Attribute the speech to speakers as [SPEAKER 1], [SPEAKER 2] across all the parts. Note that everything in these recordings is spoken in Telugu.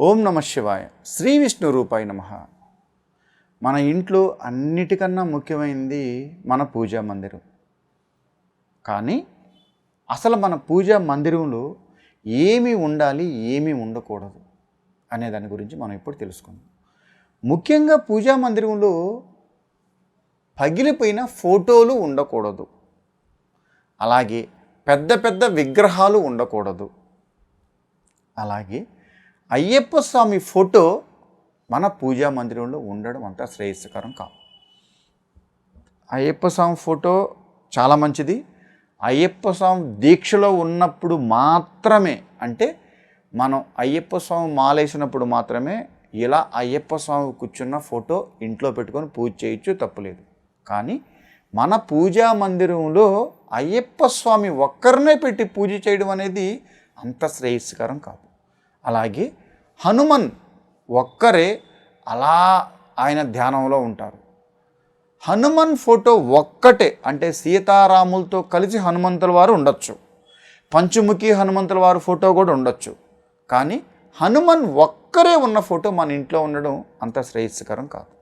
[SPEAKER 1] ఓం నమ శివాయ. శ్రీ విష్ణు రూపాయ నమ. మన ఇంట్లో అన్నిటికన్నా ముఖ్యమైనది మన పూజా మందిరం. కానీ అసలు మన పూజా మందిరంలో ఏమి ఉండాలి ఏమి ఉండకూడదు అనే దాని గురించి మనం ఇప్పుడు తెలుసుకుందాం. ముఖ్యంగా పూజా మందిరంలో పగిలిపోయిన ఫోటోలు ఉండకూడదు. అలాగే పెద్ద పెద్ద విగ్రహాలు ఉండకూడదు. అలాగే అయ్యప్ప స్వామి ఫోటో మన పూజా మందిరంలో ఉండడం అంత శ్రేయస్కరం కాదు. అయ్యప్ప స్వామి ఫోటో చాలా మంచిది. అయ్యప్ప స్వామి దీక్షలో ఉన్నప్పుడు మాత్రమే అంటే మనం అయ్యప్ప స్వామి మాలేసినప్పుడు మాత్రమే ఇలా అయ్యప్ప స్వామి కూర్చున్న ఫోటో ఇంట్లో పెట్టుకొని పూజ చేయొచ్చు తప్పులేదు కానీ మన పూజా మందిరంలో అయ్యప్ప స్వామి ఒక్కరినే పెట్టి పూజ చేయడం అనేది అంత శ్రేయస్కరం కాదు. అలాగే హనుమన్ ఒక్కరే అలా ఆయన ధ్యానంలో ఉంటారు. హనుమన్ ఫోటో ఒక్కటే అంటే సీతారాములతో కలిసి హనుమంతుల వారు ఉండొచ్చు. పంచముఖి హనుమంతుల వారి ఫోటో కూడా ఉండొచ్చు. కానీ హనుమన్ ఒక్కరే ఉన్న ఫోటో మన ఇంట్లో ఉండడం అంత శ్రేయస్కరం కాదు.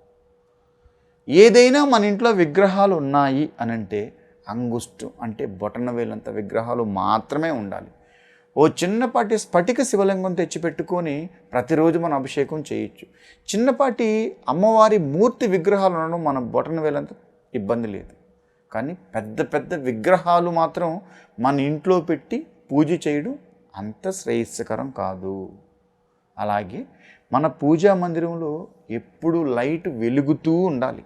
[SPEAKER 1] ఏదైనా మన ఇంట్లో విగ్రహాలు ఉన్నాయి అని అంటే అంగుష్టు అంటే బొటన వేలంత విగ్రహాలు మాత్రమే ఉండాలి. ఓ చిన్నపాటి స్ఫటిక శివలింగం తెచ్చిపెట్టుకొని ప్రతిరోజు మనం అభిషేకం చేయొచ్చు. చిన్నపాటి అమ్మవారి మూర్తి విగ్రహాలు ఉండడం మన బొటన వేలంత ఇబ్బంది లేదు. కానీ పెద్ద పెద్ద విగ్రహాలు మాత్రం మన ఇంట్లో పెట్టి పూజ చేయడం అంత శ్రేయస్కరం కాదు. అలాగే మన పూజా మందిరంలో ఎప్పుడు లైట్ వెలుగుతూ ఉండాలి.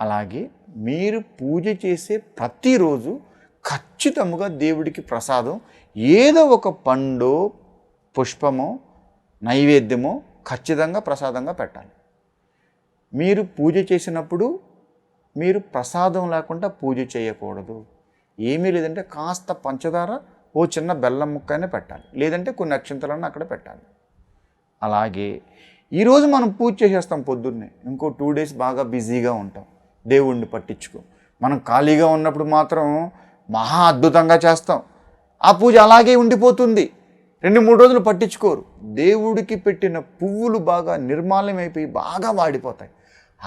[SPEAKER 1] అలాగే మీరు పూజ చేసే ప్రతిరోజు ఖచ్చితంగా దేవుడికి ప్రసాదం. ఏదో ఒక పండు పుష్పము నైవేద్యమో ఖచ్చితంగా ప్రసాదంగా పెట్టాలి. మీరు పూజ చేసినప్పుడు మీరు ప్రసాదం లేకుండా పూజ చేయకూడదు. ఏమీ లేదంటే కాస్త పంచదార ఓ చిన్న బెల్లం ముక్కనే పెట్టాలి. లేదంటే కొన్ని అక్షంతలను అక్కడ పెట్టాలి. అలాగే ఈరోజు మనం పూజ చేసేస్తాం పొద్దున్నే. ఇంకో టూ డేస్ బాగా బిజీగా ఉంటాం. దేవుణ్ణి పట్టించుకో. మనం ఖాళీగా ఉన్నప్పుడు మాత్రం మహా అద్భుతంగా చేస్తాం. ఆ పూజ అలాగే ఉండిపోతుంది. రెండు మూడు రోజులు పట్టించుకోరు. దేవుడికి పెట్టిన పువ్వులు బాగా నిర్మాల్యమైపోయి బాగా వాడిపోతాయి.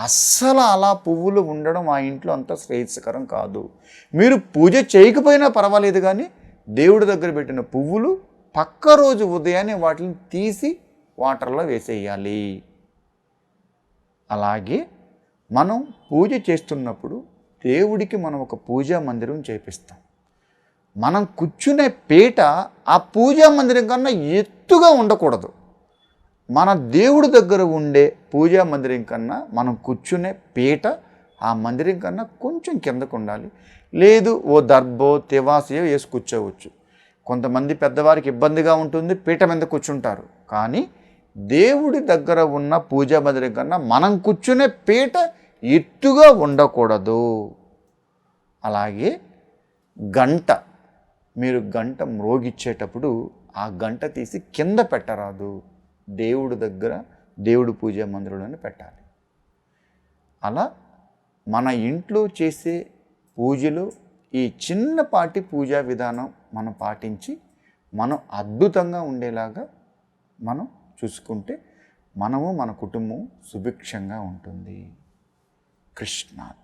[SPEAKER 1] అస్సలు అలా పువ్వులు ఉండడం ఆ ఇంట్లో అంత శ్రేయస్కరం కాదు. మీరు పూజ చేయకపోయినా పర్వాలేదు కానీ దేవుడి దగ్గర పెట్టిన పువ్వులు పక్క రోజు ఉదయాన్నే వాటిని తీసి వాటర్లో వేసేయాలి. అలాగే మనం పూజ చేస్తున్నప్పుడు దేవుడికి మనం ఒక పూజా మందిరం చేపిస్తాం. మనం కూర్చునే పీట ఆ పూజా మందిరం కన్నా ఎత్తుగా ఉండకూడదు. మన దేవుడి దగ్గర ఉండే పూజా మందిరం కన్నా మనం కూర్చునే పీట ఆ మందిరం కన్నా కొంచెం కిందకు ఉండాలి. లేదు ఓ దర్భో తివాసయో వేసి కూర్చోవచ్చు. కొంతమంది పెద్దవారికి ఇబ్బందిగా ఉంటుంది పీట మీద కూర్చుంటారు. కానీ దేవుడి దగ్గర ఉన్న పూజా మందిరం కన్నా మనం కూర్చునే పీట ఎత్తుగా ఉండకూడదు. అలాగే గంట మీరు గంట మ్రోగిచ్చేటప్పుడు ఆ గంట తీసి కింద పెట్టరాదు. దేవుడి దగ్గర దేవుడు పూజా మందిరంలోనే పెట్టాలి. అలా మన ఇంట్లో చేసే పూజలు ఈ చిన్నపాటి పూజా విధానం మనం పాటించి మనం అద్భుతంగా ఉండేలాగా మనం చూసుకుంటే మనము మన కుటుంబం సుభిక్షంగా ఉంటుంది. Krishna.